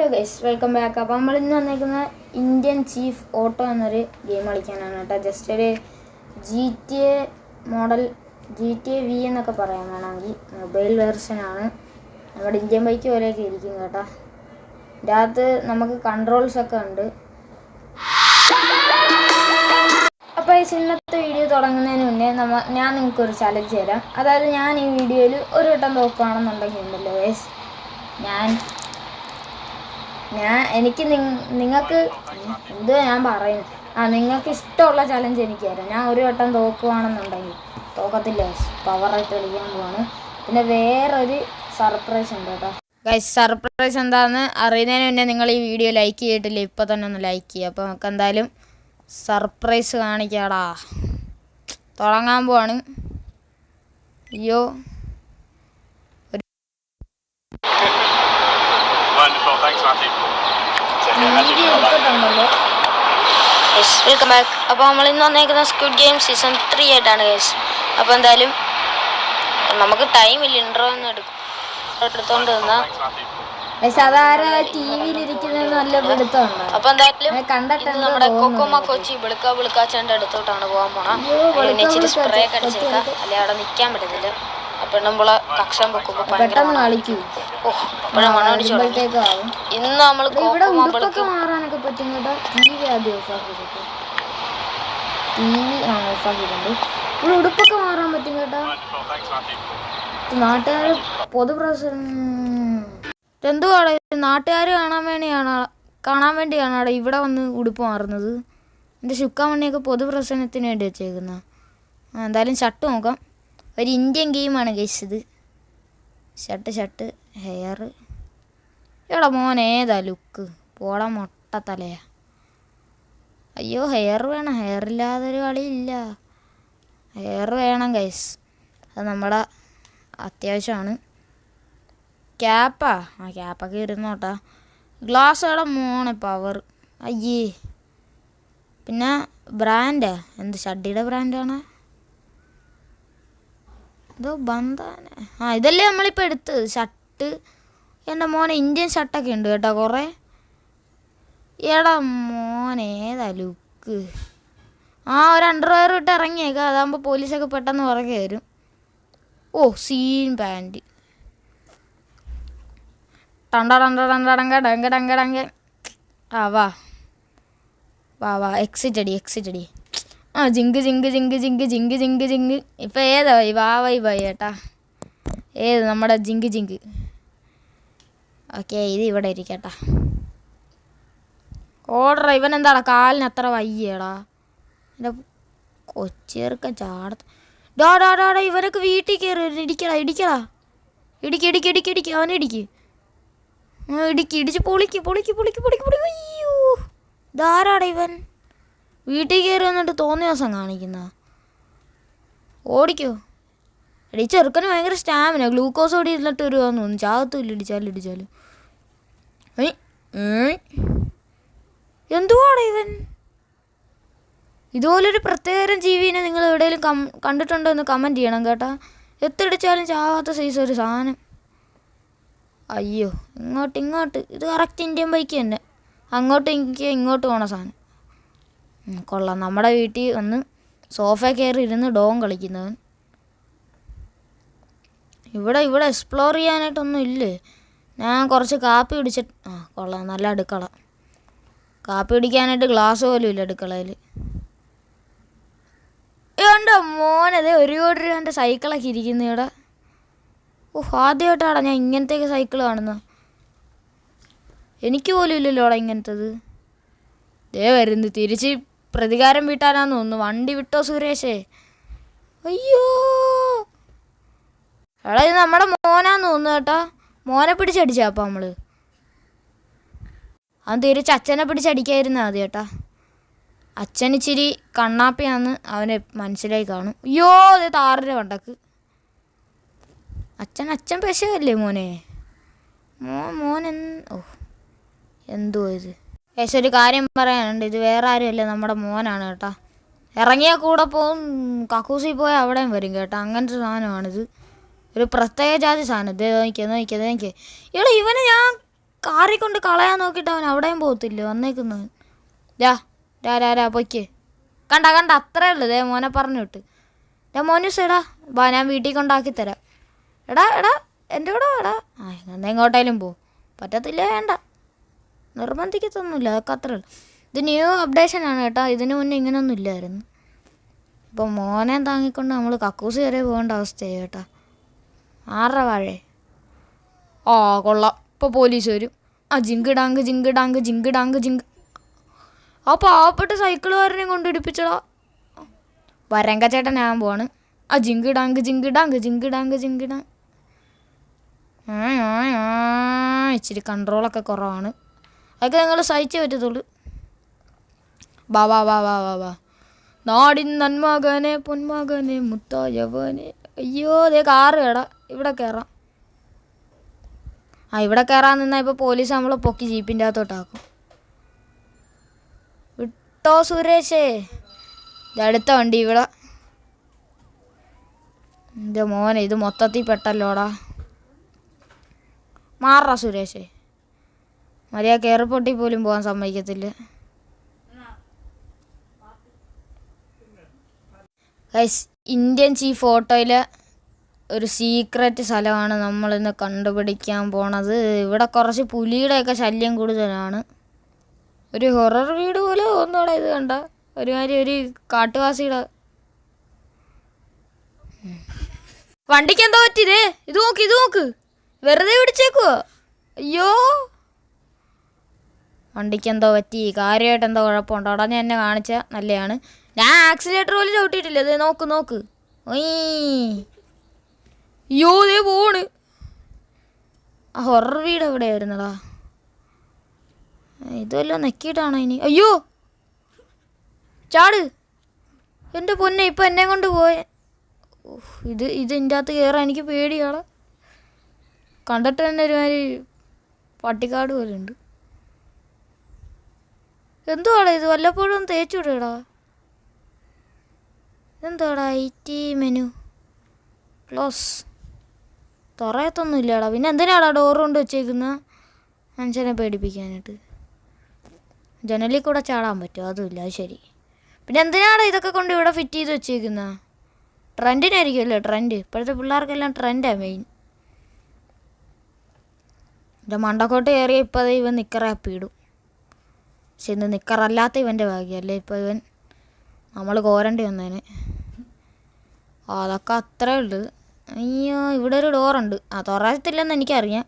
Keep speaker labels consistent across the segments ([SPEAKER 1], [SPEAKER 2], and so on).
[SPEAKER 1] Hello guys welcome back അപ്പോൾ നമ്മൾ ഇന്ന് വന്നേക്കുന്ന ഇന്ത്യൻ ചീഫ് ഓട്ടോ എന്നൊരു ഗെയിം കളിക്കാനാണ് കേട്ടോ. ജസ്റ്റ് ഒരു G T A model G T A V എന്നൊക്കെ പറയാൻ വേണമെങ്കിൽ മൊബൈൽ വെർഷനാണ് നമ്മുടെ ഇന്ത്യൻ ബൈക്ക് പോലെയൊക്കെ ഇരിക്കും കേട്ടോ. ഇതിന്റെ അകത്ത് നമുക്ക് കൺട്രോൾസ് ഒക്കെ ഉണ്ട്. അപ്പോൾ ഈ ഇന്നത്തെ വീഡിയോ തുടങ്ങുന്നതിന് മുന്നേ നമ്മ ഞാൻ നിങ്ങൾക്കൊരു ചലഞ്ച് തരാം. അതായത് ഞാൻ ഈ വീഡിയോയിൽ ഒരു വട്ടം നോക്കുകയാണെന്നുണ്ടെങ്കിൽ ഉണ്ടല്ലോ ഗൈസ് ഞാൻ ഞാൻ എനിക്ക് നിങ്ങൾക്ക് ഇത് ഞാൻ പറയുന്നു ആ നിങ്ങൾക്ക് ഇഷ്ടമുള്ള ചലഞ്ച് എനിക്ക് തരാം ഞാൻ ഒരു വട്ടം തോക്കുവാണെന്നുണ്ടെങ്കിൽ. തോക്കത്തില്ല പവറായിട്ട് കളിക്കാൻ പോവാണ്. പിന്നെ വേറൊരു സർപ്രൈസ് ഉണ്ട് കേട്ടോ. ഗൈസ് സർപ്രൈസ് എന്താണെന്ന് അറിയുന്നതിന് മുന്നേ നിങ്ങൾ ഈ വീഡിയോ ലൈക്ക് ചെയ്തിട്ടില്ല? ഇപ്പോൾ തന്നെ ഒന്ന് ലൈക്ക് ചെയ്യുക. അപ്പോൾ നമുക്ക് എന്തായാലും സർപ്രൈസ് കാണിക്കാടാ. തുടങ്ങാൻ പോവാണ്. അയ്യോ.
[SPEAKER 2] വെൽക്കം ബാക്ക് അപ്പോൾ നമ്മൾ ഇന്ന് വന്നേക്കുന്ന സ്ക്വിഡ് ഗെയിം സീസൺ ത്രീ ആയിട്ടാണ് ഗൈസ് അപ്പോൾ എന്തായാലും നമുക്ക് ടൈം ഇല്ല ഇൻട്രോ ഒന്നും എടുക്കും എടുത്തോണ്ട് നിന്നാ. അപ്പൊ എന്തായാലും നമ്മുടെ കൊക്കോമ കൊച്ചി വെളുക്ക അടുത്തോട്ടാണ് പോകാൻ പോണ. ഇച്ചിരി സ്പ്രേ ഒക്കെ അടിച്ചേക്കാം അല്ലെ അവിടെ നിക്കാൻ പറ്റത്തില്ല. നമ്മളെ കക്ഷം വെക്കുമ്പോ
[SPEAKER 1] പെട്ടെന്ന് കളിക്കൂ.
[SPEAKER 2] ഓ മണം അടിച്ചു? ഇന്ന് നമ്മൾ
[SPEAKER 1] ഇവിടെ ഉടുപ്പൊക്കെ
[SPEAKER 2] വെളുക്ക
[SPEAKER 1] മാറാനൊക്കെ പറ്റും കേട്ടോ. ടി വി ആദ്യം ഓഫാക്കിയിട്ട് ടി വി ആ ഓഫാക്കിയിട്ടുണ്ട് ഇവിടെ ഉടുപ്പൊക്കെ മാറാൻ പറ്റും കേട്ടോ. നാട്ടുകാർ പൊതുപ്രസ എന്തുവാണ് നാട്ടുകാർ കാണാൻ വേണ്ടിയാണ്? കാണാൻ വേണ്ടിയാണ് അവിടെ ഇവിടെ വന്ന് ഉടുപ്പ് മാറുന്നത്? എന്റെ ശുക്കാമണ്ണിയൊക്കെ പൊതുപ്രസനത്തിന് വേണ്ടി വെച്ചേക്കുന്ന. എന്തായാലും ഷട്ട് നോക്കാം. ഒരു ഇന്ത്യൻ ഗെയിമാണ് ഗൈസ് ഇത്. ഷർട്ട് ഷർട്ട് ഹെയർ എടാ മോൻ ഏതാ ലുക്ക് പോടാ മൊട്ട തലയാ. അയ്യോ ഹെയർ വേണം. ഹെയർ ഇല്ലാതെ ഒരു കളിയില്ല. ഹെയർ വേണം ഗൈസ് അത് നമ്മുടെ അത്യാവശ്യമാണ് ക്യാപ്പാ ആ? ക്യാപ്പൊക്കെ ഇരുന്നോട്ടാ ഗ്ലാസ്സുകളെ മോണെ പവർ അയ്യേ. പിന്നെ ബ്രാൻഡാ എന്ത് ഷഡിയുടെ ബ്രാൻഡാണ് ഇതോ ബന്ധാന. ആ ഇതല്ലേ നമ്മളിപ്പോൾ എടുത്തത്? ഷർട്ട്. എന്റെ മോനെ ഇന്ത്യൻ ഷർട്ടൊക്കെ ഉണ്ട് കേട്ടോ കുറേ. എടാ മോനെ ഏതാ ലുക്ക്? ആ ഒരു അണ്ടർവെയർ ഇട്ട് ഇറങ്ങിയേക്കാം. അതാകുമ്പോൾ പോലീസൊക്കെ പെട്ടെന്ന് പുറകെ വരും. ഓ സീൻ പാന്റ് ടണ്ട ടണ്ട ടണ്ട ടങ്ക ടങ്ക ഡങ്ക ഡങ്ക ആ വാ. വാ വാ. എക്സിറ്റ് അടി എക്സിറ്റ് അടി ആ ജിങ്ക് ജിങ്ക് ജിങ്ക് ജിങ്ക് ജിങ്ക് ജിങ്ക് ജിങ്ക്. ഇപ്പം ഏതാ വൈ വാ വൈ വൈ ഏട്ടാ. ഏത്? നമ്മുടെ ജിങ്ക് ജിങ്ക്. ഓക്കെ ഇത് ഇവിടെ ഇരിക്കട്ടാ. ഓർഡർ ഇവൻ എന്താടാ? കാലിന് അത്ര വയ്യടാ. എന്റെ കൊച്ചേർക്ക ചാട ഡാ ഡാ ഡാ ഡോ ഇവരൊക്കെ വീട്ടിൽ കയറി ഇടിക്കടാ ഇടിക്കടാ. ഇടിക്ക് ഇടിക്ക് ഇടിക്ക് ഇടിക്ക്. അവനെ ഇടിക്ക്. ഇടിക്ക് ഇടിച്ച് പൊളിക്ക് പൊളിക്ക് പൊളിക്ക് പൊളിക്ക് പൊളിക്ക്. അയ്യോ. ധാരാടാ ഇവൻ? വീട്ടിൽ കയറി വന്നിട്ട് തോന്നിയ ദിവസം കാണിക്കുന്ന. ഓടിക്കോ. എടി ചെറുക്കന് ഭയങ്കര സ്റ്റാമിന. ഗ്ലൂക്കോസ് ഓടി ഇരുന്നിട്ട് വരുവാന്ന് തോന്നുന്നു. ചാകത്തുമില്ല ഇടിച്ചാലും ഇടിച്ചാലും ഏയ്. ഇവൻ? ഇതുപോലൊരു പ്രത്യേകതരം ജീവിനെ നിങ്ങൾ എവിടെയെങ്കിലും കം കണ്ടിട്ടുണ്ടോ എന്ന് കമന്റ് ചെയ്യണം കേട്ടാ. എത്തിടിച്ചാലും ചാവാത്ത സൈസ് ഒരു സാധനം. അയ്യോ ഇങ്ങോട്ട് ഇങ്ങോട്ട്. ഇത് കറക്റ്റ് ഇന്ത്യൻ ബൈക്ക് തന്നെ. അങ്ങോട്ട് ഇങ്ങോട്ട് പോണ സാധനം. കൊള്ളാം. നമ്മുടെ വീട്ടിൽ ഒന്ന് സോഫ കയറി ഇരുന്ന് ഡോം കളിക്കുന്നവൻ. ഇവിടെ ഇവിടെ എക്സ്പ്ലോർ ചെയ്യാനായിട്ടൊന്നും ഇല്ലേ? ഞാൻ കുറച്ച് കാപ്പി പിടിച്ചിട്ട് ആ കൊള്ളാം. നല്ല അടുക്കള. കാപ്പി പിടിക്കാനായിട്ട് ഗ്ലാസ് പോലും ഇല്ല അടുക്കളയിൽ എന്റെ മോനത് ഒരു കോടി രൂപന്റെ സൈക്കിളൊക്കെ ഇരിക്കുന്നു ഇവിടെ. ഓഹ് ആദ്യമായിട്ടാടാ ഞാൻ ഇങ്ങനത്തെയൊക്കെ സൈക്കിൾ കാണുന്നത് എനിക്ക് പോലും ഇല്ലല്ലോ അവിടെ ഇങ്ങനത്തത്. ദേ വരുന്നു തിരിച്ച് പ്രതികാരം വീട്ടാനാന്ന് തോന്നുന്നു. വണ്ടി വിട്ടോ സുരേഷേ? അയ്യോ. എടാ നമ്മുടെ മോനാന്ന് തോന്നുന്നു കേട്ടോ. മോനെ പിടിച്ചടിച്ചാ അപ്പം നമ്മൾ? അവൻ തിരിച്ച് അച്ഛനെ പിടിച്ചടിക്കായിരുന്നു ആദ്യം ചേട്ടാ അച്ഛൻ ഇച്ചിരി കണ്ണാപ്പിയാന്ന് അവനെ മനസ്സിലായി കാണും. അയ്യോ അത് താറിന്റെ കണ്ടക്ക് അച്ഛൻ അച്ഛൻ പെശകല്ലേ മോനെ? മോ മോനെ ഓ എന്തോ ഇത്? ഏശം ഒരു കാര്യം പറയാനുണ്ട്. ഇത് വേറെ ആരുമല്ല നമ്മുടെ മോനാണ് കേട്ടോ. ഇറങ്ങിയാൽ കൂടെ പോകും കക്കൂസിൽ പോയാൽ അവിടെയും വരും കേട്ടോ. അങ്ങനത്തെ സാധനമാണിത്. ഒരു പ്രത്യേക ജാതി സാധനം. ഇത് നോക്കിയത് നോക്കിയത് നോക്കിയത് ഇവിടെ ഇവനെ ഞാൻ കാറി കൊണ്ട് കളയാൻ നോക്കിയിട്ട് അവൻ അവിടെയും പോകത്തില്ല? വന്നേക്കുന്നവൻ. രാ രാ രാ രാ പൊയ്ക്ക്. കണ്ട കണ്ട അത്രേ ഉള്ളൂ. ദേ മോനെ പറഞ്ഞു വിട്ട്. ഡാ മോനുസ് എടാ ബാ ഞാൻ വീട്ടിൽ കൊണ്ടാക്കി തരാം. എടാ എടാ എന്റെ കൂടെ എടാ. ആ എന്നാ എങ്ങോട്ടേലും പോ. പറ്റത്തില്ല വേണ്ട. നിർബന്ധിക്കത്തൊന്നുമില്ല അതൊക്കെ അത്രേ ഇത് ന്യൂ അപ്ഡേഷൻ ആണ് കേട്ടോ ഇതിന് മുന്നേ ഇങ്ങനെയൊന്നും ഇല്ലായിരുന്നു. ഇപ്പം മോനെ താങ്ങിക്കൊണ്ട് നമ്മൾ കക്കൂസ് വരെ പോകേണ്ട അവസ്ഥയായി കേട്ടോ. ആറര വാഴേ. ആ കൊള്ളാം. ഇപ്പോൾ പോലീസ് വരും. ആ ജിങ്ക് ഡാങ്ക് ജിങ്ക് ഡാങ്ക് ജിങ്ക് ഡാങ്ക് ജിങ്ക്. ആ പാവപ്പെട്ട സൈക്കിളുകാരനെ കൊണ്ട് ഇടിപ്പിച്ചടാ. വരങ്ക ചേട്ടൻ ഞാൻ പോവാണ്. ആ ജിങ്ക് ഡാങ്ക് ജിങ്ക് ഡാങ്ക് ജിങ്ക് ഡാങ്ക് ജിങ്ക് ഡാങ്ക് ഇച്ചിരി കൺട്രോളൊക്കെ കുറവാണ്. അതൊക്കെ നിങ്ങൾ സഹിച്ചേ പറ്റത്തുള്ളൂ. വാ വാ വാ വാ വാ വാ. നാടിൻ നന്മകനെ പൊന്മകനെ മുത്തായവനെ. അയ്യോ ദേ കാറ് കേടാ. ഇവിടെ കയറാം ആ ഇവിടെ കയറാൻ നിന്നാൽ ഇപ്പോൾ പോലീസ് നമ്മളെ പൊക്കി ജീപ്പിന്റെ അകത്തോട്ടാക്കും വിട്ടോ സുരേഷേ. അടുത്ത വണ്ടി ഇവിടെ. എന്റെ മോനെ ഇത് മൊത്തത്തിൽ പെട്ടല്ലോടാ. മാറാ സുരേഷേ. മര്യാദ എയർപോർട്ടിൽ പോലും പോകാൻ സമ്മതിക്കത്തില്ല. ഇന്ത്യൻ ചീഫ് ഓട്ടോയിലെ ഒരു സീക്രട്ട് സ്ഥലമാണ് നമ്മളിന്ന് കണ്ടുപിടിക്കാൻ പോണത്. ഇവിടെ കുറച്ച് പുലിയുടെയൊക്കെ ശല്യം കൂടുതലാണ്. ഒരു ഹൊറർ വീട് പോലെ ഒന്നുകൂടെ ഇത് കണ്ട. ഒരുമാതിരി ഒരു കാട്ടുവാസിയുടെ. വണ്ടിക്ക് എന്തോ പറ്റിയത്? ഇത് നോക്ക് ഇത് നോക്ക്. വെറുതെ പിടിച്ചേക്കുവോ. അയ്യോ. വണ്ടിക്ക് എന്തോ പറ്റി കാര്യമായിട്ട് എന്തോ കുഴപ്പമുണ്ടോ ഉടനെ എന്നെ കാണിച്ച നല്ലതാണ് ഞാൻ ആക്സിലേറ്റർ പോലും ചവിട്ടിയിട്ടില്ല. ഇത് നോക്ക് നോക്ക്. അയ്യോ ദേ പോണ്. ആ ഹൊറർ വീട് എവിടെയായിരുന്നടാ? ഇതെല്ലാം നെക്കിയിട്ടാണോ ഇനി? അയ്യോ. ചാട്. എന്റെ പൊന്നെ ഇപ്പം എന്നെ കൊണ്ട് പോയ. ഇത് ഇത് ഇതിന്റെ അകത്ത് കയറാൻ എനിക്ക് പേടിയാണ് കണ്ടിട്ട് തന്നെ ഒരുമാതിരി പട്ടിക്കാട് പോലെ ഉണ്ട്. എന്തുവാടാ ഇത്? വല്ലപ്പോഴും ഒന്ന് തേച്ചു വിടടാ. ഇതെന്താടാ ഐ ടി മെനു? ക്ലോസ്. തുറയത്തൊന്നും ഇല്ലടാ പിന്നെ എന്തിനാടാ ഡോർ കൊണ്ട് വെച്ചേക്കുന്നത് മനുഷ്യനെ പേടിപ്പിക്കാനായിട്ട്. ജനലിൽ കൂടെ ചാടാൻ പറ്റുമോ? അതുമില്ല. അത് ശരി. പിന്നെ എന്തിനാണ് ഇതൊക്കെ കൊണ്ട് ഇവിടെ ഫിറ്റ് ചെയ്ത് വെച്ചേക്കുന്നത് ട്രെൻഡിനായിരിക്കുമല്ലോ ട്രെൻഡ്? ഇപ്പോഴത്തെ പിള്ളേർക്കെല്ലാം ട്രെൻഡാണ് മെയിൻ എന്റെ മണ്ടക്കോട്ട് കയറിയ ഇപ്പോൾ ദേ ഇവ നിക്കറാപ്പിയിടും പക്ഷെ ഇന്ന് നിക്കറല്ലാത്ത ഇവന്റെ ഭാഗ്യമല്ലേ ഇപ്പോൾ ഇവൻ? നമ്മൾ കോരണ്ടി വന്നതിന് അതൊക്കെ അത്രേ ഉള്ളു. അയ്യോ ഇവിടെ ഒരു ഡോറുണ്ട് ആ തുറത്തില്ലെന്ന് എനിക്കറിയാം.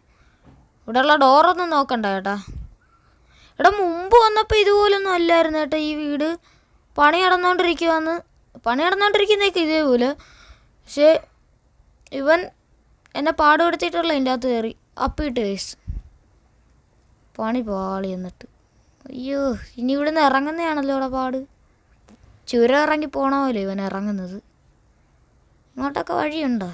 [SPEAKER 1] ഇവിടെയുള്ള ഡോറൊന്നും നോക്കണ്ട കേട്ടാ. ഇവിടെ മുമ്പ് വന്നപ്പോൾ ഇതുപോലൊന്നും അല്ലായിരുന്നു കേട്ടോ ഈ വീട്. പണി നടന്നുകൊണ്ടിരിക്കുവാന്ന് പണി നടന്നുകൊണ്ടിരിക്കുന്നതൊക്കെ ഇതേപോലെ. പക്ഷേ ഇവൻ എന്നെ പാടുപെടുത്തിയിട്ടുള്ള ഇതിന്റെ അകത്ത് കയറി. അപ്പിട്ട് കേസ് പണി പാളി എന്നിട്ട് അയ്യോ ഇനി ഇവിടുന്ന് ഇറങ്ങുന്നതാണല്ലോ ഇവിടെ പാട് ചുരം ഇറങ്ങി പോണ ഇവൻ ഇറങ്ങുന്നത്. ഇങ്ങോട്ടൊക്കെ വഴിയുണ്ടോ?